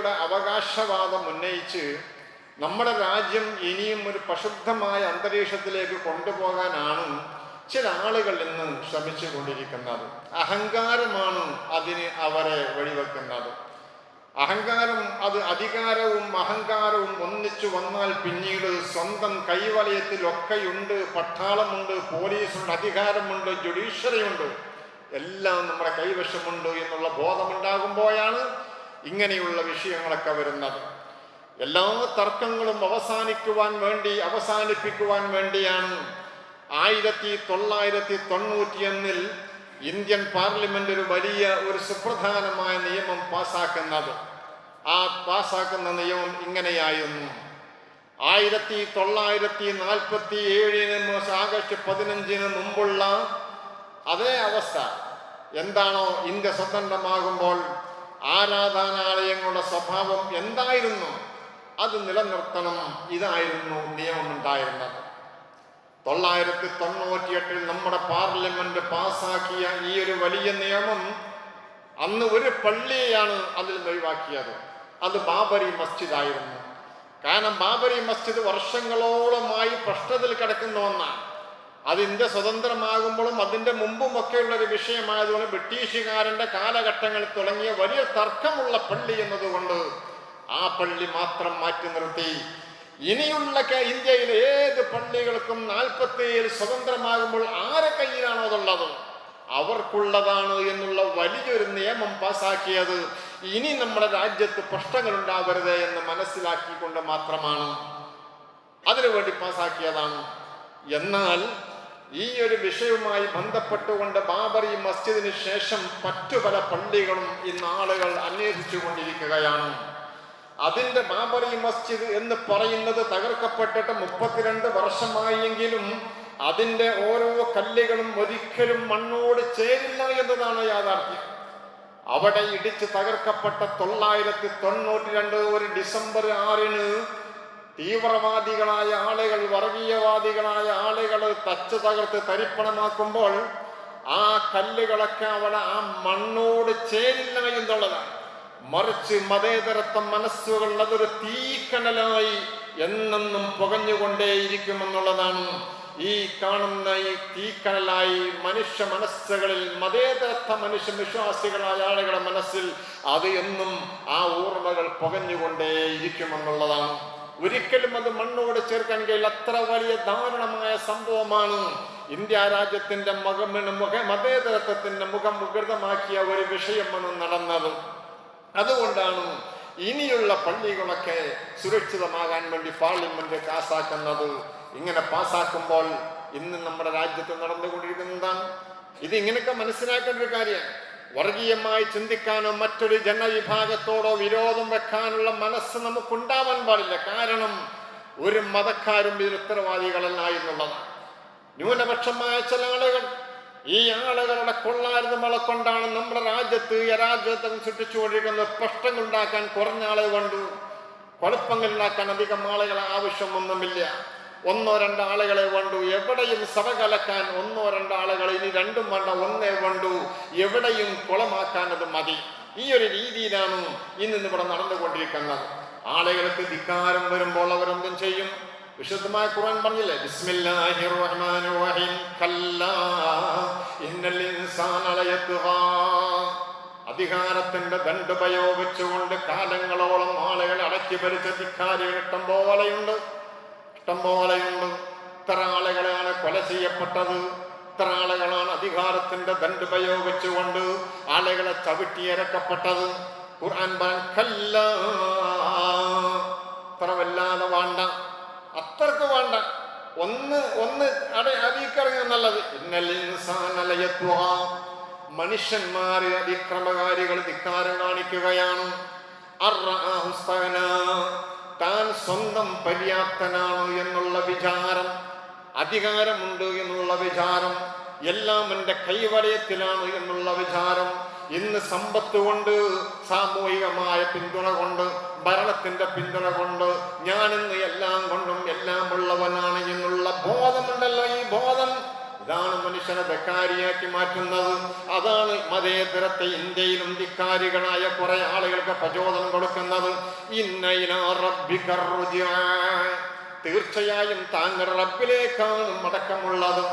പള്ളികളുടെ അവകാശവാദം ഉന്നയിച്ച് നമ്മുടെ രാജ്യം ഇനിയും ഒരു പ്രക്ഷുബ്ധമായ അന്തരീക്ഷത്തിലേക്ക് കൊണ്ടുപോകാനാണ് ചില ആളുകൾ ഇന്ന് ശ്രമിച്ചു കൊണ്ടിരിക്കുന്നത് അഹങ്കാരമാണ് അതിന് അവരെ വഴിവെക്കുന്നത്. അഹങ്കാരം അത് അധികാരവും അഹങ്കാരവും ഒന്നിച്ചു വന്നാൽ പിന്നീട് സ്വന്തം കൈവലയത്തിൽ കൈവലയത്തിലൊക്കെയുണ്ട് പട്ടാളമുണ്ട് പോലീസുണ്ട് അധികാരമുണ്ട് ജുഡീഷ്യറിയുണ്ട്. എല്ലാം നമ്മുടെ കൈവശമുണ്ട് എന്നുള്ള ബോധമുണ്ടാകുമ്പോഴാണ് ഇങ്ങനെയുള്ള വിഷയങ്ങളൊക്കെ വരുന്നത്. എല്ലാ തർക്കങ്ങളും അവസാനിക്കുവാൻ വേണ്ടി അവസാനിപ്പിക്കുവാൻ വേണ്ടിയാണ് ആയിരത്തി തൊള്ളായിരത്തി തൊണ്ണൂറ്റിയൊന്നിൽ ഇന്ത്യൻ പാർലമെന്റ് ഒരു വലിയ ഒരു സുപ്രധാനമായ നിയമം പാസാക്കുന്നത്. ആ പാസാക്കുന്ന നിയമം ഇങ്ങനെയായിരുന്നു. ആയിരത്തി തൊള്ളായിരത്തി നാൽപ്പത്തി ഏഴിന് ആഗസ്റ്റ് പതിനഞ്ചിന് മുമ്പുള്ള അതേ അവസ്ഥ. എന്താണോ ഇന്ത്യ സ്വതന്ത്രമാകുമ്പോൾ ആരാധനാലയങ്ങളുടെ സ്വഭാവം എന്തായിരുന്നു? അത് നിലനിർത്തണം. ഇതായിരുന്നു നിയമമുണ്ടായിരുന്നത്. തൊള്ളായിരത്തി തൊണ്ണൂറ്റിയെട്ടിൽ നമ്മുടെ പാർലമെന്റ് പാസാക്കിയ ഈ ഒരു വലിയ നിയമം അന്ന് ഒരു പള്ളിയാണ് അതിൽ ഒഴിവാക്കിയത്. അത് ബാബരി മസ്ജിദ് ആയിരുന്നു കാരണം ബാബരി മസ്ജിദ് വർഷങ്ങളോളമായി പ്രശ്നത്തിൽ കിടക്കുന്ന ഒന്നാണ്. അത് ഇന്ത്യ സ്വതന്ത്രമാകുമ്പോഴും അതിന്റെ മുമ്പും ഒക്കെയുള്ള ഒരു വിഷയമായതുകൊണ്ട് ബ്രിട്ടീഷുകാരന്റെ കാലഘട്ടങ്ങളിൽ തുടങ്ങിയ വലിയ തർക്കമുള്ള പള്ളി എന്നതുകൊണ്ട് ആ പള്ളി മാത്രം മാറ്റി നിർത്തി. ഇനിയുള്ള ഇന്ത്യയിലെ ഏത് പള്ളികൾക്കും നാൽപ്പത്തി ഏഴ് സ്വതന്ത്രമാകുമ്പോൾ ആരെ കയ്യിലാണോ അതുള്ളത്? അവർക്കുള്ളതാണ് എന്നുള്ള വലിയൊരു നിയമം പാസാക്കിയത്. ഇനി നമ്മുടെ രാജ്യത്ത് പ്രശ്നങ്ങൾ ഉണ്ടാവരുത് എന്ന് മനസ്സിലാക്കിക്കൊണ്ട് മാത്രമാണ് അതിനുവേണ്ടി പാസാക്കിയതാണ്. എന്നാൽ ഈ ഒരു വിഷയവുമായി ബന്ധപ്പെട്ടുകൊണ്ട് ബാബറി മസ്ജിദിന് ശേഷം മറ്റു പല പള്ളികളും ഇന്ന് ആളുകൾ അന്വേഷിച്ചു കൊണ്ടിരിക്കുകയാണ് അതിന്റെ ബാബറി മസ്ജിദ് എന്ന് പറയുന്നത് തകർക്കപ്പെട്ടിട്ട് മുപ്പത്തിരണ്ട് വർഷമായെങ്കിലും അതിന്റെ ഓരോ കല്ലുകളും ഒരിക്കലും മണ്ണോട് ചേരില്ല എന്നതാണ് യാഥാർത്ഥ്യം. അവിടെ ഇടിച്ച് തകർക്കപ്പെട്ട തൊള്ളായിരത്തി തൊണ്ണൂറ്റി രണ്ട് ഒരു ഡിസംബർ ആറിന് തീവ്രവാദികളായ ആളുകൾ വർഗീയവാദികളായ ആളുകൾ തച്ചു തകർത്ത് തരിപ്പണമാക്കുമ്പോൾ ആ കല്ലുകളൊക്കെ അവിടെ ആ മണ്ണോട് ചേരില്ല എന്നുള്ളതാണ് മറിച്ച് മതേതരത്വ മനസ്സുകൾ അതൊരു തീക്കനലായി എന്നെന്നും പുകഞ്ഞുകൊണ്ടേയിരിക്കുമെന്നുള്ളതാണ്. ഈ കാണുന്ന ഈ തീക്കനലായി മനുഷ്യ മനസ്സുകളിൽ മതേതരത്വ മനുഷ്യ വിശ്വാസികളായ ആളുകളുടെ മനസ്സിൽ അത് എന്നും ആ ഓർമ്മകൾ പുകഞ്ഞുകൊണ്ടേയിരിക്കുമെന്നുള്ളതാണ്. ഒരിക്കലും അത് മണ്ണോട് ചേർക്കാൻ കഴിയില്ല അത്ര വലിയ ദാരുണമായ സംഭവമാണ്. ഇന്ത്യ രാജ്യത്തിന്റെ മുഖം മുഖ മതേതരത്വത്തിന്റെ മുഖം മുഖൃതമാക്കിയ ഒരു വിഷയമാണ് നടന്നത്. അതുകൊണ്ടാണ് ഇനിയുള്ള പള്ളികളൊക്കെ സുരക്ഷിതമാകാൻ വേണ്ടി പാർലമെന്റ് പാസ്സാക്കുന്നത് ഇങ്ങനെ പാസാക്കുമ്പോൾ ഇന്ന് നമ്മുടെ രാജ്യത്ത് നടന്നുകൊണ്ടിരിക്കുന്നതാണ് ഇത് ഇങ്ങനെയൊക്കെ മനസ്സിലാക്കേണ്ട ഒരു കാര്യമാണ്. വർഗീയമായി ചിന്തിക്കാനോ മറ്റൊരു ജനവിഭാഗത്തോടോ വിരോധം വെക്കാനുള്ള മനസ്സ് നമുക്കുണ്ടാവാൻ പാടില്ല. കാരണം ഒരു മതക്കാരും ഇതിൽ ഉത്തരവാദികളല്ല എന്നുള്ളതാണ്. ന്യൂനപക്ഷമായ ചില ആളുകൾ ഈ ആളുകളുടെ കൊള്ളാരുന്നമള കൊണ്ടാണ് നമ്മുടെ രാജ്യത്ത് ഈ സൃഷ്ടിച്ചു കൊണ്ടിരിക്കുന്ന പ്രശ്നങ്ങൾ ഉണ്ടാക്കാൻ കുറഞ്ഞ ആളുകൾ കണ്ടു കുഴപ്പങ്ങൾ ഉണ്ടാക്കാൻ അധികം ആളുകളെ ആവശ്യമൊന്നുമില്ല. ഒന്നോ രണ്ടോ ആളുകളെ വേണ്ടു. എവിടെയും സഭ കലക്കാൻ ഒന്നോ രണ്ടോ ആളുകൾ ഇനി രണ്ടും വേണ്ട ഒന്നേ വേണ്ടു. എവിടെയും കുളമാക്കാൻ അത് മതി. ഈ ഒരു രീതിയിലാണ് ഇന്ന് ഇവിടെ നടന്നുകൊണ്ടിരിക്കുന്നത്. ആളുകൾക്ക് ധിക്കാരം വരുമ്പോൾ അവരെന്തും ചെയ്യും? വിശുദ്ധമായ ഖുർആൻ പറഞ്ഞില്ലേ? അധികാരത്തിന്റെ ദണ്ടുപയോഗിച്ചുകൊണ്ട് കാലങ്ങളോളം ആളുകളെ അടക്കി ഭരിച്ച ധിക്കാരി ഇഷ്ടം പോലെയുണ്ട്. ഇഷ്ടം പോലെയുണ്ട് ഇത്ര ആളുകളാണ് കൊല ചെയ്യപ്പെട്ടത്. ഇത്ര ആളുകളാണ് അധികാരത്തിന്റെ ദണ്ടുപയോഗിച്ചുകൊണ്ട് ആളുകളെ ചവിട്ടിയിരക്കപ്പെട്ടത് ഖുർആൻ പറയാൻ കല്ലാ അത്ര വല്ലാതെ വേണ്ട. അത്രയ്ക്ക് വേണ്ട. ഒന്ന് ഒന്ന് അട അറിയിക്കറിയ നല്ലത് മനുഷ്യന്മാരെ അതിക്രമകാരികൾ ധിക്കാരം കാണിക്കുകയാണ്. താൻ സ്വന്തം പര്യാപ്തനാണ് എന്നുള്ള വിചാരം അധികാരമുണ്ട് എന്നുള്ള വിചാരം എല്ലാം എന്റെ കൈവലയത്തിലാണ് എന്നുള്ള വിചാരം ഇന്ന് സമ്പത്ത് കൊണ്ട് സാമൂഹികമായ പിന്തുണ കൊണ്ട് ഭരണത്തിന്റെ പിന്തുണ കൊണ്ട് ഞാൻ ഇന്ന് എല്ലാം കൊണ്ടും എല്ലാം ഉള്ളവനാണ് എന്നുള്ള ബോധമുണ്ടല്ലോ ഈ ബോധം. ഇതാണ് മനുഷ്യനെ ധക്കാരിയാക്കി മാറ്റുന്നത്. അതാണ് മതേതരത്തെ ഇന്ത്യയിലും ധിക്കാരികളായ കുറെ ആളുകൾക്ക് പ്രചോദനം കൊടുക്കുന്നത്. തീർച്ചയായും താങ്കൾ റബ്ബിലേക്കാണ് മടക്കമുള്ളത്.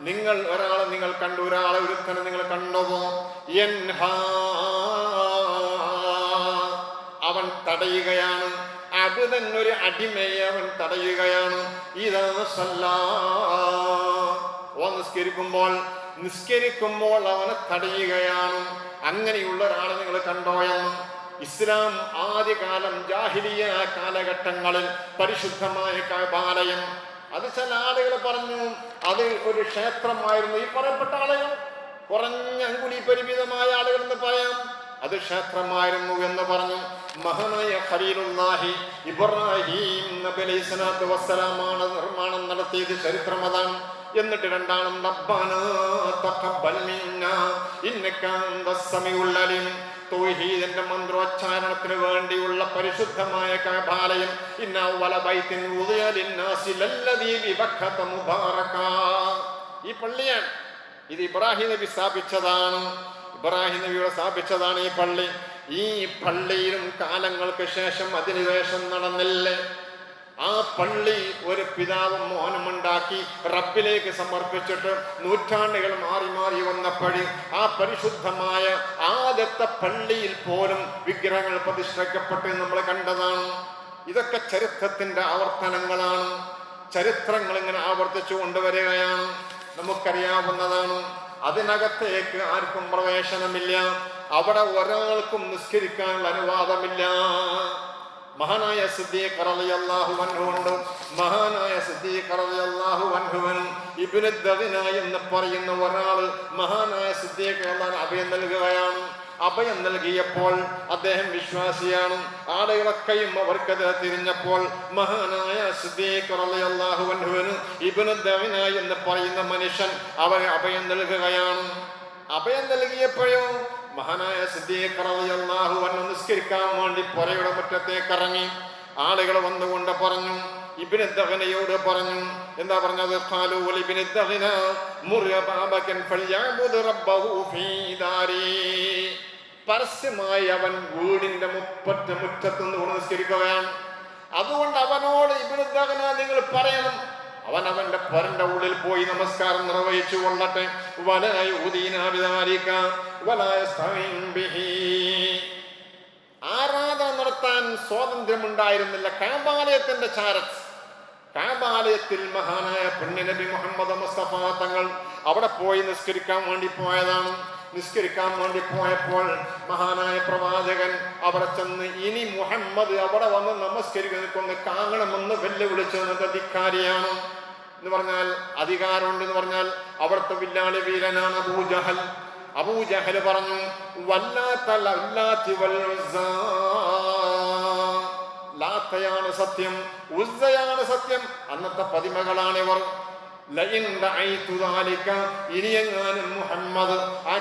നിങ്ങൾ ഒരാളെ നിങ്ങൾ കണ്ടു ഒരാളെ ഒരുത്തനെ നിങ്ങൾ കണ്ടുപോ എൻഹാ. അവൻ തടയുകയാണ്. അബുദൻ ഒരു അടിമയെ അവൻ തടയുകയാണ് നിസ്കരിക്കുമ്പോൾ നിസ്കരിക്കുമ്പോൾ അവനെ തടയുകയാണ്. അങ്ങനെയുള്ള ഒരാളെ നിങ്ങൾ കണ്ടോ എന്ന്? ഇസ്ലാം ആദ്യകാലം ജാഹിലിയ കാലഘട്ടങ്ങളിൽ പരിശുദ്ധമായ കബാലയം. അത് ചില ആളുകൾ പറഞ്ഞു അത് ഒരു ക്ഷേത്രമായിരുന്നു. ഈ പറയപ്പെട്ട ആളുകൾ കുറഞ്ഞ അങ്കുലി പരിമിതമായ ആളുകൾ എന്ന് പറയാം. അത് ക്ഷേത്രമായിരുന്നു എന്ന് പറഞ്ഞു. മഹനായ ഖലീലുല്ലാഹി ഇബ്രാഹിം നബി അലൈഹി സ്വലാത്തു വസ്സലാമാണ് നിർമ്മാണം നടത്തിയത് ചരിത്രം അതാണ്. എന്നിട്ട് അലീം. തൗഹീദിന്റെ മന്ത്രോച്ചാരണത്തിന് വേണ്ടിയുള്ള പരിശുദ്ധമായ കഅബാലയം ഇന്ന വലബൈത്തിൻ ഈ പള്ളിയാണ്. ഇത് ഇബ്രാഹിം നബി സ്ഥാപിച്ചതാണ്. ഇബ്രാഹിം നബിയുടെ സ്ഥാപിച്ചതാണ് ഈ പള്ളി. ഈ പള്ളിയിലും കാലങ്ങൾക്ക് ശേഷം അധിനിവേശം നടന്നില്ലേ? ആ പള്ളി ഒരു പിതാവ് മോനും ഉണ്ടാക്കി റബ്ബിലേക്ക് സമർപ്പിച്ചിട്ട് നൂറ്റാണ്ടുകൾ മാറി മാറി വന്നപ്പോഴി ആ പരിശുദ്ധമായ ആദ്യത്തെ പള്ളിയിൽ പോലും വിഗ്രഹങ്ങൾ പ്രതിഷ്ഠിക്കപ്പെട്ട് നമ്മൾ കണ്ടതാണ്. ഇതൊക്കെ ചരിത്രത്തിന്റെ ആവർത്തനങ്ങളാണ്. ചരിത്രങ്ങൾ ഇങ്ങനെ ആവർത്തിച്ചു കൊണ്ടുവരികയാണ്. നമുക്കറിയാവുന്നതാണ്. അതിനകത്തേക്ക് ആർക്കും പ്രവേശനമില്ല. അവിടെ ഒരാൾക്കും നിസ്കരിക്കാനുള്ള അനുവാദമില്ല. മഹാനായ സിദ്ദീഖ് റളിയല്ലാഹു അൻഹു മഹാനായ സിദ്ദീഖ് റളിയല്ലാഹു അൻഹുവിനും ഇബ്നു ദവിന എന്ന് പറയുന്ന ഒരാൾ മഹാനായ സിദ്ദീഖ് റളിയല്ലാഹു അഭയം നൽകുകയാണ്. അഭയം നൽകിയപ്പോൾ അദ്ദേഹം വിശ്വാസിയാണ്. ആളുകളൊക്കെയും അവർക്കെതിരെ തിരിഞ്ഞപ്പോൾ മഹാനായ എന്ന് പറയുന്ന മനുഷ്യൻ അവൻ അഭയം നൽകുകയാണ്. അഭയം നൽകിയപ്പോഴോ മഹാനായ സിദ്ദീഖ് അൻഹു നിസ്കരിക്കാൻ വേണ്ടി പുരയുടെ മുറ്റത്തേക്ക് ഇറങ്ങി. ആളുകൾ വന്നുകൊണ്ട് പറഞ്ഞു ഇബ്നു പറഞ്ഞു എന്താ പറഞ്ഞത്? ഇബ്നു മുറിയ ബാബകൻ ഫല്യാബുദ് റബ്ബഹു ഫീ ദാരി. പരസ്യമായി അവൻ വീടിന്റെ മുപ്പറ്റ മുറ്റത്ത് നിന്ന് നിസ്കരിക്കുകയാണ് അതുകൊണ്ട് അവനോട് ഇബ്നു ദഗ്ന നിങ്ങൾ പറയണം. അവൻ അവന്റെ പരന്റെ ഉള്ളിൽ പോയി നമസ്കാരം നിർവഹിച്ചു കൊള്ളട്ടെ. വലായ ആരാധന നടത്താൻ സ്വാതന്ത്ര്യമുണ്ടായിരുന്നില്ല കാബാലയത്തിന്റെ ചാരത്ത്. കാബാലയത്തിൽ മഹാനായ പുണ്യനബി മുഹമ്മദ് മുസ്തഫ തങ്ങൾ അവിടെ പോയി നിസ്കരിക്കാൻ വേണ്ടി പോയതാണ്. നിസ്കരിക്കാൻ വേണ്ടി പോയപ്പോൾ മഹാനായ പ്രവാചകൻ അവിടെ ചെന്ന് ഇനി മുഹമ്മദ് അവിടെ വന്ന് നമസ്കരിക്കുന്ന കാണണമെന്ന് വെല്ലുവിളിച്ചത് ധിക്കാരിയാണ് എന്ന് പറഞ്ഞാൽ അധികാരമുണ്ട് എന്ന് പറഞ്ഞാൽ അവിടുത്തെ വില്ലാളി വീരനാണ് അബൂജഹൽ അബൂജഹൽ പറഞ്ഞു. ലാത്തയാണ് സത്യം ഉസ്സയാണ് സത്യം. അന്നത്തെ പതിമകളാണ് ഇനിയെങ്ങാനും മുഹമ്മദ് ആ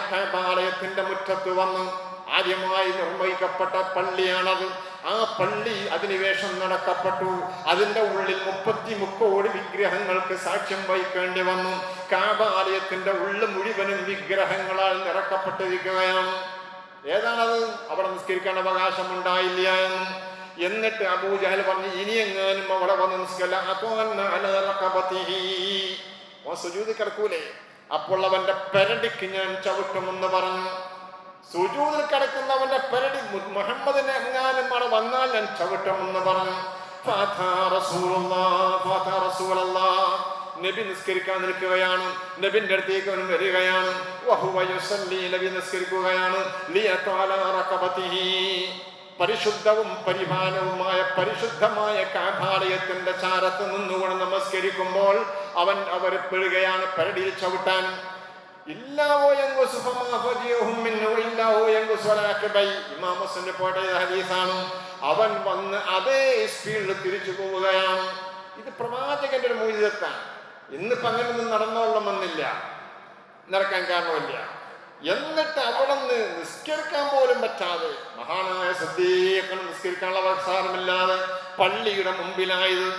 മുറ്റത്ത് വന്ന് ആദ്യമായി നിർവഹിക്കപ്പെട്ട പള്ളിയാണത്. ആ പള്ളി അധിനിവേശം നടക്കപ്പെട്ടു. അതിന്റെ ഉള്ളിൽ മുപ്പത്തി മുക്കോടി വിഗ്രഹങ്ങൾക്ക് സാക്ഷ്യം വഹിക്കേണ്ടി വന്നു. കാബാലയത്തിന്റെ ഉള്ളു മുഴുവനും വിഗ്രഹങ്ങളാൽ നിറക്കപ്പെട്ടിരിക്കുകയാണ്. ഏതാണത്? അവിടെ നിസ്കരിക്കാൻ അവകാശം ഉണ്ടായില്ല എന്ന്. എന്നിട്ട് അബൂജഹൽ പറഞ്ഞു ഇനിയെങ്ങാനും അവിടെ വന്ന് നിസ്കല സുജൂതി കിടക്കൂലേ? അപ്പോൾ അവന്റെ പെരടിക്ക് ഞാൻ ചവിട്ടുമെന്ന് പറഞ്ഞു. സുജൂതിൽ കിടക്കുന്നവന്റെ പെരടി മുഹമ്മദിനെ എങ്ങാനും അവിടെ വന്നാൽ ഞാൻ ചവിട്ടുമെന്ന് പറഞ്ഞു. നബി നിസ്കരിക്കാൻ നിൽക്കുകയാണ്. നബിന്റെ അടുത്തേക്ക് അവൻ വരികയാണ്. നബി നിസ്കരിക്കുകയാണ്. പരിശുദ്ധവും പരിമാനവുമായ പരിശുദ്ധമായ കാഭാലയത്തിന്റെ ചാരത്ത് നിന്നുകൊണ്ട് നമസ്കരിക്കുമ്പോൾ അവൻ അവർ പെടുകയാണ് പരടിയിൽ ചവിട്ടാൻ. ഹദീസാണ്. അവൻ വന്ന് അതേ സ്പീഡിൽ തിരിച്ചു പോവുകയാണ്. ഇത് പ്രവാചകന്റെ ഒരു മൂല്യത്താണ്. ഇന്നിപ്പോ അങ്ങനെയൊന്നും നടന്നോളണമെന്നില്ല. നടക്കാൻ കാരണമില്ല. എന്നിട്ട് അവിടെ നിന്ന് നിസ്കരിക്കാൻ പോലും പറ്റാതെ മഹാനായ സദ്യകൾ നിസ്കരിക്കാനുള്ള അവസാനമില്ലാതെ പള്ളിയുടെ മുമ്പിലായത്.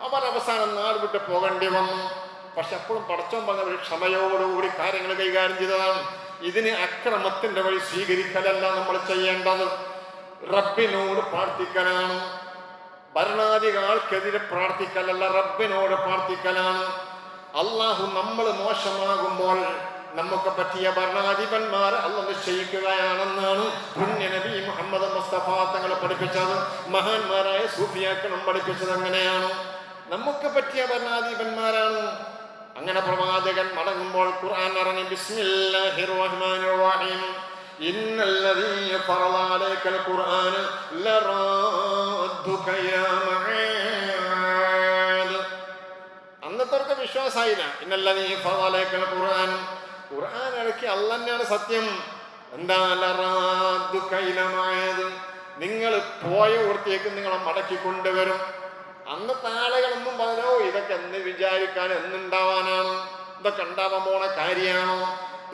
അവർ അവസാനം നാട് വിട്ട് പോകേണ്ടി വന്നു. പക്ഷെ അപ്പോഴും പടച്ചോൻ പറഞ്ഞ ഒരു ക്ഷമയോടുകൂടി കാര്യങ്ങൾ കൈകാര്യം ചെയ്തതാണ്. ഇതിന് അക്രമത്തിന്റെ വഴി സ്വീകരിക്കലല്ല നമ്മൾ ചെയ്യേണ്ടത്. റബ്ബിനോട് പ്രാർത്ഥിക്കലാണ്. ഭരണാധികാർക്കെതിരെ പ്രാർത്ഥിക്കലല്ല റബ്ബിനോട് പ്രാർത്ഥിക്കലാണ്. അള്ളാഹു നമ്മൾ മോശമാകുമ്പോൾ നമുക്ക് പറ്റിയ ഭരണാധിപന്മാർ അല്ല നിശ്ചയിക്കുകയാണെന്നാണ് പുണ്യനബി മുഹമ്മദ് മുസ്തഫ തങ്ങളെ പഠിപ്പിച്ചത്. മഹാന്മാരായ സൂഫിയാക്കളും പഠിപ്പിച്ചത് അങ്ങനെയാണ്. നമുക്ക് പറ്റിയ ഭരണാധിപന്മാരാണ്. അങ്ങനെ പ്രവാചകൻ മടങ്ങുമ്പോൾ ഖുർആൻ ഇറങ്ങി ബിസ്മില്ലാഹിർ റഹ്മാനിർ റഹീം. ഇന്നല്ലദീ ഫറള അലൈക്കൽ ഖുർആൻ ലറാദ്ദുക യാ മആദ് അന്നത്തെ വിശ്വാസമായില്ല. ഇന്നല്ലദീ ഫറള ഖുർആൻ ഖുർആൻ ഇടയ്ക്ക് അല്ല തന്നെയാണ് സത്യം. എന്താ നിങ്ങൾ പോയ ഓർത്തേക്ക് നിങ്ങളെ മടക്കി കൊണ്ടുവരും. അന്നത്തെ ആളുകളൊന്നും പറഞ്ഞോ ഇതൊക്കെ എന്ന് വിചാരിക്കാൻ എന്നുണ്ടാവാനാണ്. ഇതൊക്കെ ഉണ്ടാവാൻ പോണ കാര്യമാണോ?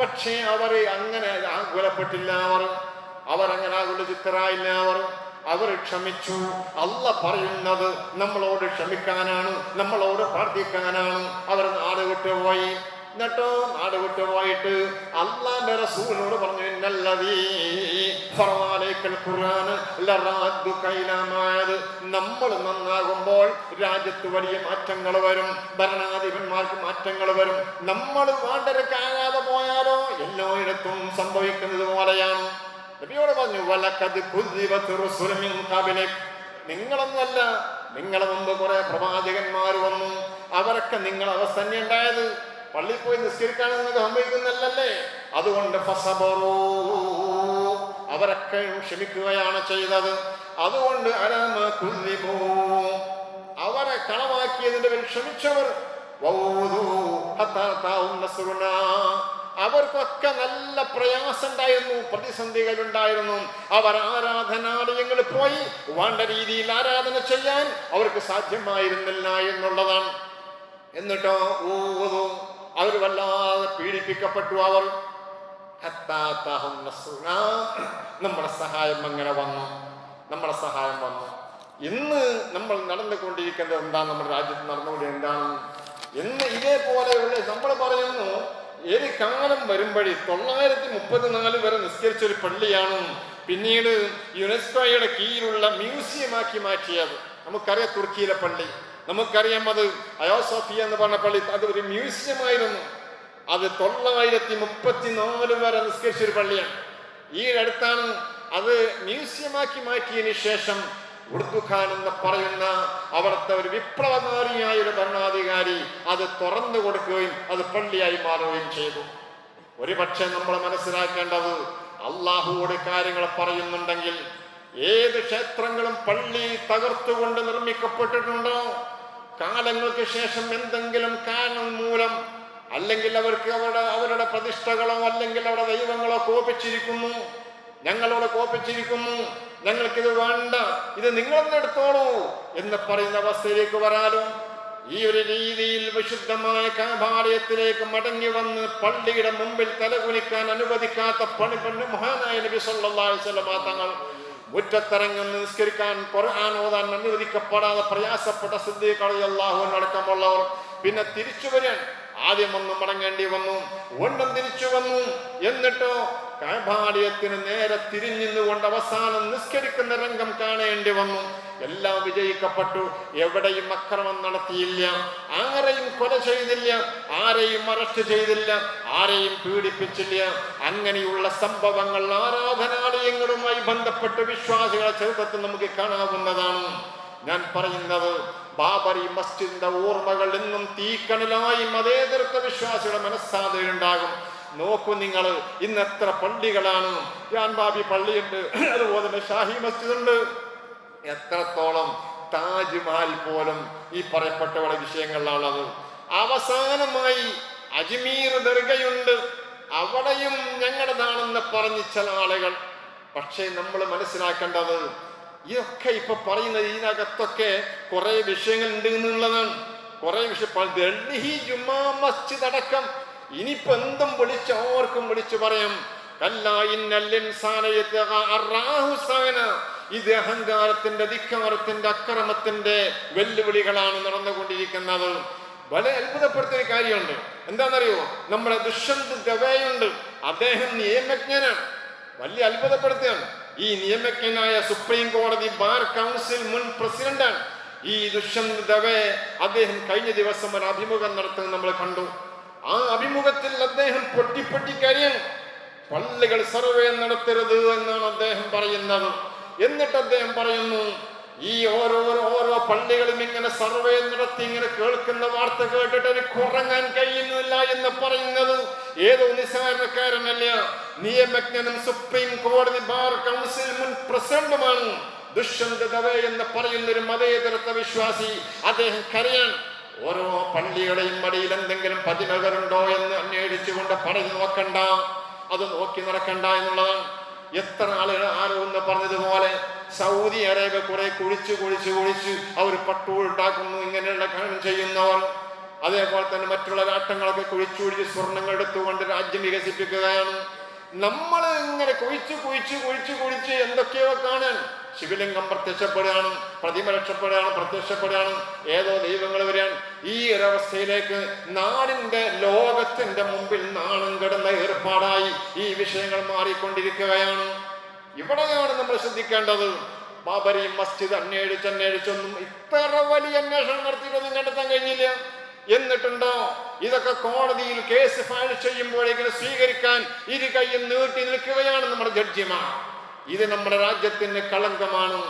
പക്ഷേ അവർ അങ്ങനെ ആകുലപ്പെട്ടില്ല അവർ അങ്ങനെ ആകുലചിത്തരായില്ല അവർ. അവർ ക്ഷമിച്ചു. അല്ല പറയുന്നത് നമ്മളോട് ക്ഷമിക്കാനാണ് നമ്മളോട് പ്രാർത്ഥിക്കാനാണ്. അവർ നാട് വിട്ടുപോയി. എന്നിട്ടോ നാട് വിട്ടുപോയിട്ട് അള്ളാന്റെ റസൂലിനോട് പറഞ്ഞു നമ്മൾ നന്നാകുമ്പോൾ രാജ്യത്ത് വലിയ മാറ്റങ്ങൾ വരും ഭരണാധിപന്മാർക്ക് മാറ്റങ്ങൾ വരും. നമ്മൾ വാണ്ടരക്കാകാതെ പോയാലോ? എല്ലായിടത്തും സംഭവിക്കുന്നത് പോലെയാണ്. നബിയോട് പറഞ്ഞു വലക്കത് നിങ്ങളൊന്നുമല്ല നിങ്ങളെ മുമ്പ് കുറെ പ്രവാചകന്മാർ വന്നു. അവരൊക്കെ നിങ്ങളെ അവസ്ഥ തന്നെ ഉണ്ടായത് പള്ളിയിൽ പോയി നിസ്കരിക്കാൻ നിങ്ങൾക്ക് അതുകൊണ്ട് അവരൊക്കെ ക്ഷമിക്കുകയാണ് ചെയ്തത്. അതുകൊണ്ട് അവരെ കളവാക്കിയതിന്റെ പേരിൽ ക്ഷമിച്ചവർ. അവർക്കൊക്കെ നല്ല പ്രയാസം ഉണ്ടായിരുന്നു പ്രതിസന്ധികൾ ഉണ്ടായിരുന്നു അവർ ആരാധനാലയങ്ങളിൽ പോയി വേണ്ട രീതിയിൽ ആരാധന ചെയ്യാൻ അവർക്ക് സാധ്യമായിരുന്നില്ല എന്നുള്ളതാണ്. എന്നിട്ടോ ഊതു അവർ വല്ലാതെ പീഡിപ്പിക്കപ്പെട്ടു അവർ. നമ്മുടെ സഹായം അങ്ങനെ വന്നു. നമ്മുടെ സഹായം വന്നു. ഇന്ന് നമ്മൾ നടന്നുകൊണ്ടിരിക്കുന്നത് എന്താണ് നമ്മുടെ രാജ്യത്ത് നടന്നുകൊണ്ട് എന്താണ്? ഇന്ന് ഇതേപോലെയുള്ള നമ്മൾ പറയുന്നു ഏത് കാലം വരുമ്പോഴേ തൊള്ളായിരത്തി മുപ്പത്തിനാല് വരെ നിസ്കരിച്ച ഒരു പള്ളിയാണ് പിന്നീട് യുനെസ്കോയുടെ കീഴിലുള്ള മ്യൂസിയമാക്കി മാറ്റിയത്. നമുക്കറിയാം തുർക്കിയിലെ പള്ളി. നമുക്കറിയാം അത് അയോസോഫിയ എന്ന് പറഞ്ഞ പള്ളി അത് ഒരു മ്യൂസിയമായിരുന്നു. അത് തൊള്ളായിരത്തി മുപ്പത്തിനാല് വരെ നിസ്കരിച്ച ഒരു പള്ളിയാണ്. ഈ അടുത്താണ് അത് മ്യൂസിയമാക്കി മാറ്റിയതിനു ശേഷം ഉർദു എന്ന് പറയുന്ന അവിടുത്തെ ഒരു വിപ്ലവകാരിയായ ഒരു ഭരണാധികാരി അത് തുറന്നു കൊടുക്കുകയും അത് പള്ളിയായി മാറുകയും ചെയ്തു. ഒരു പക്ഷേ നമ്മൾ മനസ്സിലാക്കേണ്ടത് അള്ളാഹുവോട് കാര്യങ്ങൾ പറയുന്നുണ്ടെങ്കിൽ ഏത് ക്ഷേത്രങ്ങളും പള്ളി തകർത്തുകൊണ്ട് നിർമ്മിക്കപ്പെട്ടിട്ടുണ്ടോ? കാലങ്ങൾക്ക് ശേഷം എന്തെങ്കിലും കാരണം മൂലം അല്ലെങ്കിൽ അവർക്ക് അവരുടെ അവരുടെ പ്രതിഷ്ഠകളോ അല്ലെങ്കിൽ അവരുടെ ദൈവങ്ങളോ കോപിച്ചിരിക്കുന്നു. ഞങ്ങളോട് കോപിച്ചിരിക്കുന്നു. ഞങ്ങൾക്കിത് വേണ്ട. ഇത് നിങ്ങളൊന്ന് എടുത്തോളൂ എന്ന് പറയുന്ന അവസ്ഥയിലേക്ക് വരാനും ഈ ഒരു രീതിയിൽ വിശുദ്ധമായ കാഭാലയത്തിലേക്ക് മടങ്ങി വന്ന് പള്ളിയുടെ മുമ്പിൽ തലകുനിക്കാൻ അനുവദിക്കാത്ത പണി പണ്ട് മഹാനായ നബി വസല്ലമ തങ്ങൾ മുറ്റത്തിറങ്ങുന്ന നിസ്കരിക്കാൻ ഖുർആൻ ഓതാൻ അനുവദിക്കപ്പെടാതെ പ്രയാസപ്പെട്ട അള്ളാഹു അടക്കമുള്ളവർ പിന്നെ തിരിച്ചു വരാൻ ആദ്യം ഒന്നും മടങ്ങേണ്ടി വന്നു വീണ്ടും തിരിച്ചു വന്നു എന്നിട്ടോ കാഭാലയത്തിന് നേരെ തിരിഞ്ഞുകൊണ്ട് അവസാനം നിസ്കരിക്കുന്ന രംഗം കാണേണ്ടി വന്നു. എല്ലാം വിജയിക്കപ്പെട്ടു. എവിടെയും അക്രമം നടത്തിയില്ല. ആരെയും കൊല ചെയ്തില്ല. ആരെയും അറസ്റ്റ് ചെയ്തില്ല. ആരെയും പീഡിപ്പിച്ചില്ല. അങ്ങനെയുള്ള സംഭവങ്ങൾ ആരാധനാലയങ്ങളുമായി ബന്ധപ്പെട്ട് വിശ്വാസികളെ ചരിത്രത്തിൽ നമുക്ക് കാണാവുന്നതാണ്. ഞാൻ പറയുന്നത് ബാബറി മസ്ജിദിന്റെ ഓർമ്മകൾ എന്നും തീക്കണിലായി മതേതൃത്വ വിശ്വാസികളുടെ മനസ്സാധയുണ്ടാകും നോക്കൂ നിങ്ങൾ ഇന്ന് എത്ര പള്ളികളാണ്. ഞാൻ ബാബി പള്ളിയുണ്ട്. അതുപോലെ തന്നെ ഷാഹി മസ്ജിദ് ഉണ്ട് എത്രത്തോളം താജ്മഹൽ പോലും ഈ പറയപ്പെട്ടവരുടെ വിഷയങ്ങളിലാണുള്ളത്. അവസാനമായി അജ്മീർ ദർഗയുണ്ട്. അവിടെയും ഞങ്ങളുടേതാണെന്ന് പറഞ്ഞ ചില ആളുകൾ. പക്ഷേ നമ്മൾ മനസ്സിലാക്കേണ്ടത് ഇതൊക്കെ ഇപ്പൊ പറയുന്നത് ഇതിനകത്തൊക്കെ കുറെ വിഷയങ്ങൾ ഉണ്ട് എന്നുള്ളതാണ് കുറെ വിഷയം ഡൽഹി ജുമാ മസ്ജിദ് അടക്കം. ഇനിയിപ്പോ എന്തും വിളിച്ച് ആർക്കും വിളിച്ചു പറയാം. ഇത് അഹങ്കാരത്തിന്റെ ധിക്കാരത്തിന്റെ അക്രമത്തിന്റെ വെല്ലുവിളികളാണ് നടന്നുകൊണ്ടിരിക്കുന്നത്. വളരെ അത്ഭുതപ്പെടുത്തിയ കാര്യമുണ്ട്. എന്താണെന്നറിയോ? നമ്മുടെ ദുഷ്യന്ത് ഗവയുണ്ട് അദ്ദേഹം നിയമജ്ഞനാണ്. വലിയ അത്ഭുതപ്പെടുത്തുകയാണ് ഈ നിയമജ്ഞനായ സുപ്രീം കോടതി ബാർ കൗൺസിൽ മുൻ പ്രസിഡന്റാണ്. ഈ ദുഷ്യന്ത് ദവേ അദ്ദേഹം കഴിഞ്ഞ ദിവസം ഒരു അഭിമുഖം നടത്തുന്നത് നമ്മൾ കണ്ടു. ആ അഭിമുഖത്തിൽ അദ്ദേഹം പൊട്ടിപ്പൊട്ടി പൊട്ടി കരയാണ്. പള്ളികൾ സർവേ നടത്തരുത് എന്നാണ് അദ്ദേഹം പറയുന്നത്. എന്നിട്ട് അദ്ദേഹം പറയുന്നു ഈ ഓരോ ഓരോ പള്ളികളും ഇങ്ങനെ സർവേ നടത്തി ഇങ്ങനെ കേൾക്കുന്ന വാർത്ത കേട്ടിട്ട് എനിക്ക് ഉറങ്ങാൻ കഴിയുന്നില്ല എന്ന് പറയുന്നത് ഏതോ നിസ്സാരണക്കാരനല്ല നിയമജ്ഞനും സുപ്രീം കോടതി ബാർ കൗൺസിൽ മുൻ പ്രസിഡന്റുമാണ്. ദുഷ്യന്ത് എന്ന് പറയുന്ന ഒരു മതേതരത്വ വിശ്വാസി അദ്ദേഹം കരയാൻ ഓരോ പള്ളികളെയും മടിയിൽ എന്തെങ്കിലും പതിമകളുണ്ടോ? എന്ന് അന്വേഷിച്ചുകൊണ്ട് പറഞ്ഞു നോക്കണ്ട. അത് നോക്കി നടക്കണ്ട എന്നുള്ളതാണ്. എത്ര ആളുകൾ ആരോ എന്ന് പറഞ്ഞതുപോലെ സൗദി അറേബ്യ കുറെ കുഴിച്ച് കുഴിച്ച് കുഴിച്ച് അവർ പട്ടു ഉണ്ടാക്കുന്നു ഇങ്ങനെയുള്ള കാര്യം ചെയ്യുന്നവർ. അതേപോലെ തന്നെ മറ്റുള്ള രാഷ്ട്രങ്ങളൊക്കെ കുഴിച്ചു കുഴിച്ച് സ്വർണങ്ങൾ എടുത്തുകൊണ്ട് രാജ്യം വികസിപ്പിക്കുകയാണ്. നമ്മൾ ഇങ്ങനെ കുഴിച്ച് കുഴിച്ച് കുഴിച്ച് കുഴിച്ച് എന്തൊക്കെയോ കാണാൻ ശിവലിംഗം പ്രത്യക്ഷപ്പെടുകയാണ് പ്രതിമ രക്ഷപ്പെടുകയാണ് പ്രത്യക്ഷപ്പെടുകയാണ്. ഏതോ ദൈവങ്ങൾ വരികയാണ് ഈ ഒരവസ്ഥയിലേക്ക് നാടിന്റെ ലോകത്തിന്റെ മുമ്പിൽ നാണം കിടന്ന ഏർപ്പാടായി ഈ വിഷയങ്ങൾ മാറിക്കൊണ്ടിരിക്കുകയാണ്. ഇവിടെയാണ് നമ്മൾ ശ്രദ്ധിക്കേണ്ടത്. ബാബരി മസ്ജിദ് അന്വേഷിച്ച് അന്വേഷിച്ചൊന്നും ഇത്ര വലിയ അന്വേഷണം നടത്തിയിട്ടൊന്നും കണ്ടെത്താൻ കഴിഞ്ഞില്ല. എന്നിട്ടുണ്ടോ? ഇതൊക്കെ കോടതിയിൽ കേസ് ഫയൽ ചെയ്യുമ്പോഴേക്കും സ്വീകരിക്കാൻ ഇരു കൈയും നീട്ടി നിൽക്കുകയാണ് നമ്മുടെ ജഡ്ജിമാർ. ഇത് നമ്മുടെ രാജ്യത്തിന് കളങ്കമാണ്.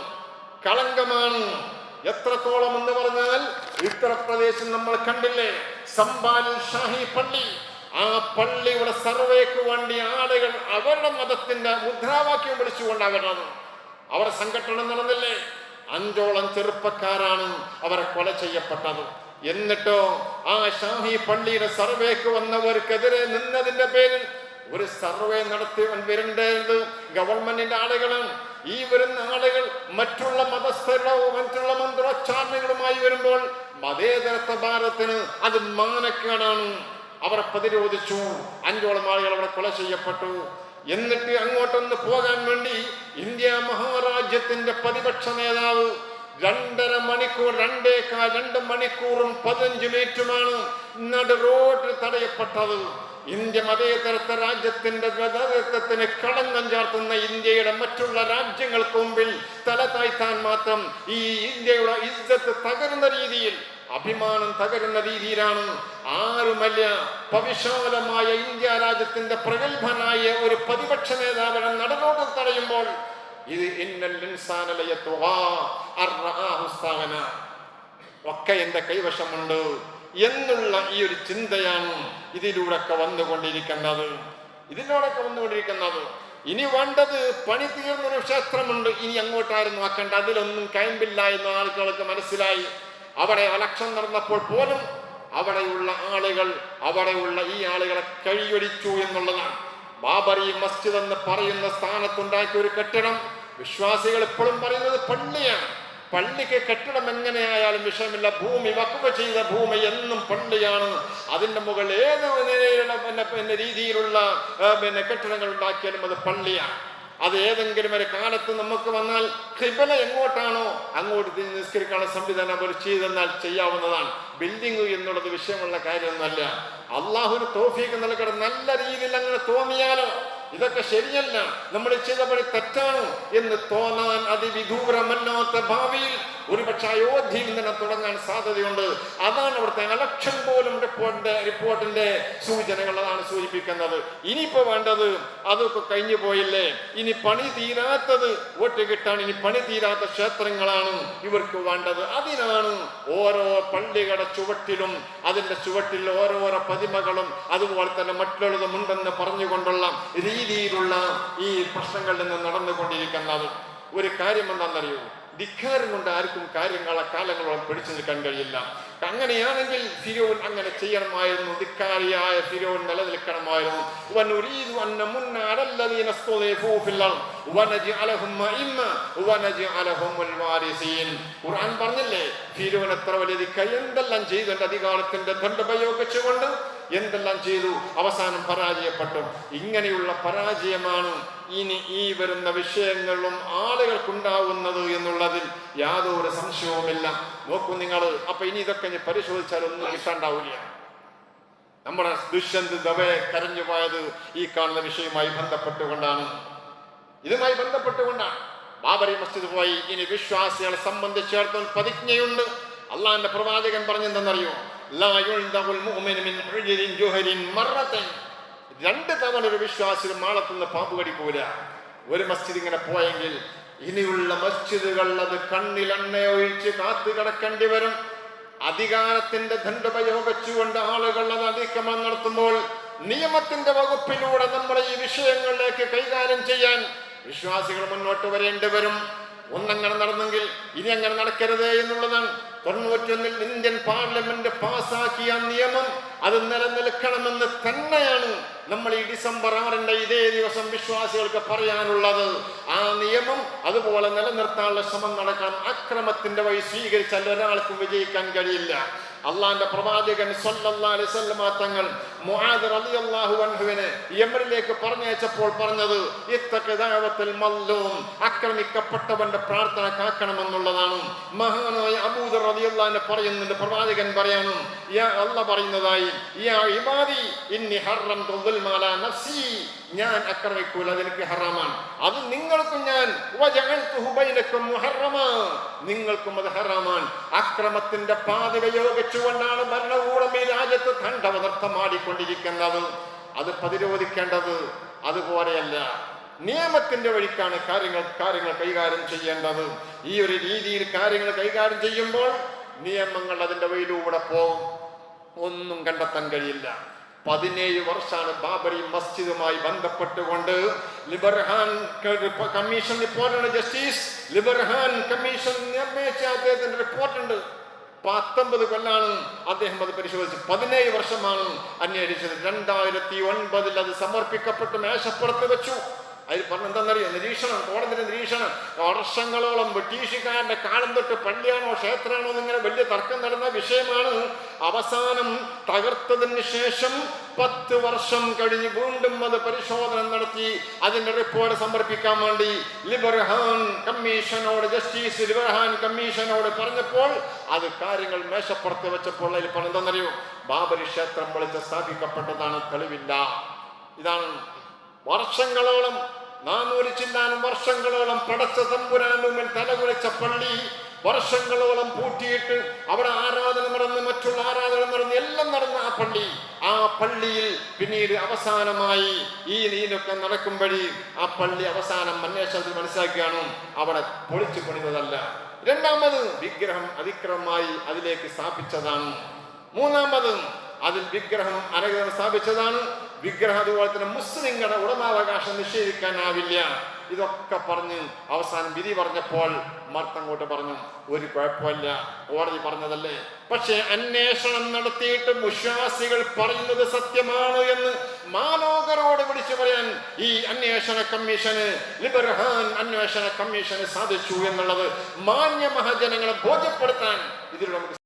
കളങ്കമാണ്. എത്രത്തോളം എന്ന് പറഞ്ഞാൽ ഉത്തർപ്രദേശിൽ നമ്മൾ കണ്ടില്ലേ? സംബാൽ ഷാഹി പള്ളി. ആ പള്ളിയുടെ സർവേക്ക് വേണ്ടി ആളുകൾ അവരുടെ മതത്തിന്റെ മുദ്രാവാക്യം വിളിച്ചുകൊണ്ട് അവരാണ്. അവർ സംഘടന നടന്നില്ലേ? അഞ്ചോളം ചെറുപ്പക്കാരാണ് അവരെ കൊല ചെയ്യപ്പെട്ടത്. എന്നിട്ടോ ആ ഷാഹി പള്ളിയുടെ സർവേക്ക് വന്നവർക്കെതിരെ നിന്നതിന്റെ പേരിൽ ഒരു സർവേ നടത്തി വരേണ്ടത് ഗവൺമെന്റിന്റെ ആളുകളാണ് ഈ വരുന്ന ആളുകൾ മറ്റുള്ള മതസ്ഥരുടെ മറ്റുള്ള മന്ത്രോച്ചാരണങ്ങളുമായി വരുമ്പോൾ മതേതരത്വ ഭാരതത്തിന് അത് മാനക്കേടാണ്. അവർ പ്രതിരോധിച്ചു. അഞ്ചോളം ആളുകൾ അവിടെ കൊല ചെയ്യപ്പെട്ടു. എന്നിട്ട് അങ്ങോട്ടൊന്ന് പോകാൻ വേണ്ടി ഇന്ത്യ മഹാരാജ്യത്തിന്റെ പ്രതിപക്ഷ നേതാവ് രണ്ടര മണിക്കൂർ രണ്ടേക്കാൽ രണ്ട് മണിക്കൂറും പതിനഞ്ച് മിനിറ്റുമാണ് നടു റോഡ് തടയപ്പെട്ടത്. ഇന്ത്യ മതേതരത്വ രാജ്യത്തിന്റെ മതേതരത്വത്തിന് കളങ്കം ചാർത്തുന്ന ഇന്ത്യയുടെ മറ്റുള്ള രാജ്യങ്ങൾക്ക് മുമ്പിൽ തല താഴ്ത്താൻ മാത്രം ഈ ഇന്ത്യയുടെ ഇജ്ജത്ത് തകരുന്ന രീതിയിൽ അഭിമാനം തകരുന്ന രീതിയിലാണ് ആരുമല്ല പവിശാലമായ ഇന്ത്യ രാജ്യത്തിന്റെ പ്രഗത്ഭനായ ഒരു പ്രതിപക്ഷ നേതാവിനെ നടനോട് തടയുമ്പോൾ ഇത്. ഒക്കെ എന്റെ കൈവശമുണ്ട് എന്നുള്ള ഈ ഒരു ചിന്തയാണ് ഇതിലൂടെയൊക്കെ വന്നുകൊണ്ടിരിക്കുന്നത് ഇതിലൂടെയൊക്കെ വന്നുകൊണ്ടിരിക്കുന്നത്. ഇനി വേണ്ടത് പണി തീർന്നൊരു ക്ഷേത്രമുണ്ട്. ഇനി അങ്ങോട്ടായിരുന്നു ആക്കേണ്ട അതിലൊന്നും കയമ്പില്ല എന്ന് ആളുകൾക്ക് മനസ്സിലായി. അവിടെ ഇലക്ഷൻ നടന്നപ്പോൾ പോലും അവിടെയുള്ള ആളുകൾ അവിടെയുള്ള ഈ ആളുകളെ കഴിയൊടിച്ചു എന്നുള്ളതാണ്. ബാബറി മസ്ജിദ് എന്ന് പറയുന്ന സ്ഥാനത്തുണ്ടാക്കിയ ഒരു കെട്ടിടം വിശ്വാസികൾ എപ്പോഴും പറയുന്നത് പള്ളിയാണ്. പള്ളിക്ക് കെട്ടിടം എങ്ങനെയായാലും വിഷയമില്ല. ഭൂമി വക്കുവ ചെയ്ത ഭൂമി എന്നും പള്ളിയാണ്. അതിന്റെ മുകളിൽ ഏത് പിന്നെ രീതിയിലുള്ള പിന്നെ കെട്ടിടങ്ങൾ ഉണ്ടാക്കിയാലും അത് പള്ളിയാണ്. അത് ഏതെങ്കിലും ഒരു കാലത്ത് നമുക്ക് വന്നാൽ ഖിബല എങ്ങോട്ടാണോ അങ്ങോട്ട് നിസ്കരിക്കാനുള്ള സംവിധാനം അവർ ചെയ്തെന്നാൽ ചെയ്യാവുന്നതാണ്. ബിൽഡിംഗ് എന്നുള്ളത് വിഷയമുള്ള കാര്യമൊന്നുമല്ല. അള്ളാഹുവിന് തോഫീക്ക് നൽകണം. നല്ല രീതിയിൽ അങ്ങനെ തോന്നിയാലോ? ഇതൊക്കെ ശരിയല്ല. നമ്മൾ ചെയ്ത പണി തെറ്റാണ് എന്ന് തോന്നാൻ അതിവിദൂരമല്ലാത്ത ഭാവിയിൽ ഒരുപക്ഷെ അയോധ്യയിൽ തന്നെ തുടങ്ങാൻ സാധ്യതയുണ്ട്. അതാണ് അവിടുത്തെ ഇലക്ഷൻ പോലും റിപ്പോർട്ടിന്റെ റിപ്പോർട്ടിന്റെ സൂചനകൾ അതാണ് സൂചിപ്പിക്കുന്നത്. ഇനിയിപ്പോ വേണ്ടത് അതൊക്കെ കഴിഞ്ഞു പോയില്ലേ? ഇനി പണി തീരാത്തത് വോട്ട് കിട്ടാൻ ഇനി പണി തീരാത്ത ക്ഷേത്രങ്ങളാണ് ഇവർക്ക് വേണ്ടത്. അതിനാണ് ഓരോ പള്ളികളുടെ ചുവട്ടിലും അതിന്റെ ചുവട്ടിൽ ഓരോരോ പ്രതിമകളും അതുപോലെ തന്നെ മറ്റുള്ളതും ഉണ്ടെന്ന് പറഞ്ഞുകൊണ്ടുള്ള രീതിയിലുള്ള ഈ പ്രശ്നങ്ങളിൽ നിന്ന് നടന്നുകൊണ്ടിരിക്കുന്നത്. ഒരു കാര്യം എന്താണെന്നറിയോ ധിക്കാരം കൊണ്ട് ആർക്കും കാര്യങ്ങൾ കാലങ്ങളോളം പിടിച്ചു നിൽക്കാൻ കഴിയില്ല. അങ്ങനെയാണെങ്കിൽ ഫിരോൻ അങ്ങനെ ചെയ്യണമായിരുന്നു. ധിക്കാരിയായ ഫിരോൻ നിലനിൽക്കണമായിരുന്നു. ഖുർആൻ പറഞ്ഞില്ലേ? ഫിരോൻ എത്ര വലിയ ധിക്ക എന്തെല്ലാം ചെയ്തു? എന്റെ അധികാരത്തിന്റെ ദണ്ഡപയോഗിച്ചുകൊണ്ട് എന്തെല്ലാം ചെയ്തു? അവസാനം പരാജയപ്പെട്ടു. ഇങ്ങനെയുള്ള പരാജയമാണ് ഇനി ഈ വരുന്ന വിഷയങ്ങളും ആളുകൾക്കുണ്ടാവുന്നത് എന്നുള്ളതിൽ യാതൊരു സംശയവുമില്ല. നോക്കൂ നിങ്ങൾ അപ്പൊ ഇനി ഇതൊക്കെ ഞാൻ പരിശോധിച്ചാൽ ഒന്നും കിട്ടാണ്ടാവില്ല. നമ്മുടെ ദുഷ്യന്ത് ദവയെ കരഞ്ഞു പോയത് ഈ കാണുന്ന വിഷയവുമായി ബന്ധപ്പെട്ടുകൊണ്ടാണ്. ഇതുമായി ബന്ധപ്പെട്ടുകൊണ്ടാണ്. ബാബരി മസ്ജിദ് പോയി. ഇനി വിശ്വാസികളെ സംബന്ധിച്ചിടത്തോളം പ്രതിജ്ഞയുണ്ട്. അള്ളാന്റെ പ്രവാചകൻ പറഞ്ഞെന്തെന്നറിയോ? ലാ മുഅ്മിനു മിൻ രണ്ട് തവണ ഒരു വിശ്വാസി മാളത്തുനിന്ന് പാമ്പ് കടിക്കൂല ഒരു മസ്ജിദ് ഇങ്ങനെ പോയെങ്കിൽ ഇനിയുള്ള മസ്ജിദുകൾ അത് കണ്ണിൽ എണ്ണ ഒഴിച്ച് കാത്തു കിടക്കേണ്ടി വരും. അധികാരത്തിന്റെ ദണ്ഡുപയോഗിച്ചുകൊണ്ട് ആളുകൾ അത് അതിക്രമം നടത്തുമ്പോൾ നിയമത്തിന്റെ വകുപ്പിലൂടെ നമ്മൾ ഈ വിഷയങ്ങളിലേക്ക് കൈകാര്യം ചെയ്യാൻ വിശ്വാസികൾ മുന്നോട്ട് വരേണ്ടി വരും. ഒന്നങ്ങനെ നടന്നെങ്കിൽ ഇനി അങ്ങനെ നടക്കരുത് എന്നുള്ളതാണ് തൊണ്ണൂറ്റൊന്നിൽ ഇന്ത്യൻ പാർലമെന്റ് പാസാക്കിയ നിയമം. അത് നിലനിൽക്കണമെന്ന് തന്നെയാണ് നമ്മൾ ഈ ഡിസംബർ ആറിന്റെ ഇതേ ദിവസം വിശ്വാസികൾക്ക് പറയാനുള്ളത്. ആ നിയമം അതുപോലെ നിലനിർത്താനുള്ള ശ്രമം നടക്കണം. അക്രമത്തിന്റെ വഴി സ്വീകരിച്ചാൽ ഒരാൾക്കും വിജയിക്കാൻ കഴിയില്ല. അള്ളാന്റെ പ്രവാചകൻ സൊല്ലാ തങ്ങൾ മുആദ് റളിയല്ലാഹു അൻഹുവിനെ യമനിലേക്ക് പറഞ്ഞയച്ചപ്പോൾ പറഞ്ഞത് ഇത്തഖദാവത്തുൽ മല്ലൂം ആക്രമിക്കപ്പെട്ടവന്റെ പ്രാർത്ഥന കാക്കണമെന്നുള്ളതാണ് മഹാനായ അബൂദർ റളിയല്ലാഹു പറയുന്നുണ്ട് പ്രവാചകൻ പറയാനും യാ അല്ല പറയുന്നതായി യാ ഇബാദി ഇന്നി ഹറംതു ദുൽമ അലാ നഫ്സി ഞാൻ അക്രമിക്കൂല അതെനിക്ക് ഹറാമാണ്. അത് നിങ്ങൾക്കും ഞാൻ നിങ്ങൾക്കും അത് ഹറാമാണ്. അക്രമത്തിന്റെ പാതി ഉപയോഗിച്ചുകൊണ്ടാണ് ഭരണകൂടം ഈ രാജ്യത്ത് ഖണ്ഡവനർത്ഥമാടിക്കൊണ്ടിരിക്കുന്നത് അത് പ്രതിരോധിക്കേണ്ടത് അതുപോലെയല്ല. നിയമത്തിന്റെ വഴിക്കാണ് കാര്യങ്ങൾ കാര്യങ്ങൾ കൈകാര്യം ചെയ്യേണ്ടത്. ഈ ഒരു രീതിയിൽ കാര്യങ്ങൾ കൈകാര്യം ചെയ്യുമ്പോൾ നിയമങ്ങൾ അതിന്റെ വഴിയിലൂടെ പോകും. ഒന്നും കണ്ടെത്താൻ കഴിയില്ല. പതിനേഴ് വർഷമാണ് ബാബരി മസ്ജിദുമായി ബന്ധപ്പെട്ടുകൊണ്ട് ലിബർഹാൻ കമ്മീഷൻ റിപ്പോർട്ടുണ്ട് ജസ്റ്റിസ്. ലിബർഹാൻ കമ്മീഷൻ നിർണയിച്ച അദ്ദേഹത്തിന്റെ റിപ്പോർട്ടുണ്ട്. പത്തൊമ്പത് കൊല്ലാണ്. അദ്ദേഹം അത് പരിശോധിച്ച് പതിനേഴ് വർഷമാണ് അന്വേഷിച്ചത്. രണ്ടായിരത്തി ഒൻപതിൽ അത് സമർപ്പിക്കപ്പെട്ട് മേശപ്പുറത്ത് വെച്ചു. അതിൽ പറഞ്ഞ എന്താണെന്നറിയോ നിരീക്ഷണം കോടതി നിരീക്ഷണം. വർഷങ്ങളോളം ബ്രിട്ടീഷുകാരന്റെ കാലം തൊട്ട് പള്ളിയാണോ ക്ഷേത്രമാണോ എന്നിങ്ങനെ വലിയ തർക്കം നടന്ന വിഷയമാണ്. അവസാനം തകർത്തതിന് ശേഷം പത്ത് വർഷം കഴിഞ്ഞ് വീണ്ടും അത് പരിശോധന നടത്തി. അതിന്റെ റിപ്പോർട്ട് സമർപ്പിക്കാൻ വേണ്ടി ലിബർഹാൻ കമ്മീഷനോട് ജസ്റ്റിസ് ലിബർഹാൻ കമ്മീഷനോട് പറഞ്ഞപ്പോൾ അത് കാര്യങ്ങൾ മേശപ്പുറത്ത് വെച്ചപ്പോൾ അതിൽ പറഞ്ഞ എന്താണെന്നറിയോ ബാബരി ക്ഷേത്രം വിളിച്ച് സ്ഥാപിക്കപ്പെട്ടതാണ് തെളിവില്ല. ഇതാണ് വർഷങ്ങളോളം നാനൂറ് ചില്ലാനും വർഷങ്ങളോളം പടച്ച തമ്പുരാനുമൻ തലകുലച്ച പള്ളി വർഷങ്ങളോളം പൂട്ടിയിട്ട് അവിടെ ആരാധന നടന്ന് മറ്റുള്ള ആരാധന നടന്ന് എല്ലാം നടന്ന ആ പള്ളി. ആ പള്ളിയിൽ പിന്നീട് അവസാനമായി ഈ നീനൊക്കെ നടക്കുമ്പോഴേ ആ പള്ളി അവസാനം അന്വേഷണത്തിൽ മനസ്സിലാക്കുകയാണ് അവിടെ പൊളിച്ചു പണിതതല്ല. രണ്ടാമത് വിഗ്രഹം അതിക്രമമായി അതിലേക്ക് സ്ഥാപിച്ചതാണ്. മൂന്നാമത് അതിൽ വിഗ്രഹം അനഗ്രഹം സ്ഥാപിച്ചതാണ്. വിഗ്രഹം അതുപോലെ തന്നെ മുസ്ലിങ്ങളുടെ ഉടമാവകാശം നിഷേധിക്കാനാവില്ല. ഇതൊക്കെ പറഞ്ഞ് അവസാനം വിധി പറഞ്ഞപ്പോൾ മർത്തങ്ങോട്ട് പറഞ്ഞു ഒരു കുഴപ്പമില്ല കോടതി പറഞ്ഞതല്ലേ? പക്ഷേ അന്വേഷണം നടത്തിയിട്ട് വിശ്വാസികൾ പറയുന്നത് സത്യമാണ് എന്ന് മാലോകരോട് വിളിച്ചു പറയാൻ ഈ അന്വേഷണ കമ്മീഷന് ലിബർഹാൻ അന്വേഷണ കമ്മീഷന് സാധിച്ചു എന്നുള്ളത് മാന്യ മഹാജനങ്ങളെ ബോധ്യപ്പെടുത്താൻ ഇതിൽ നമുക്ക്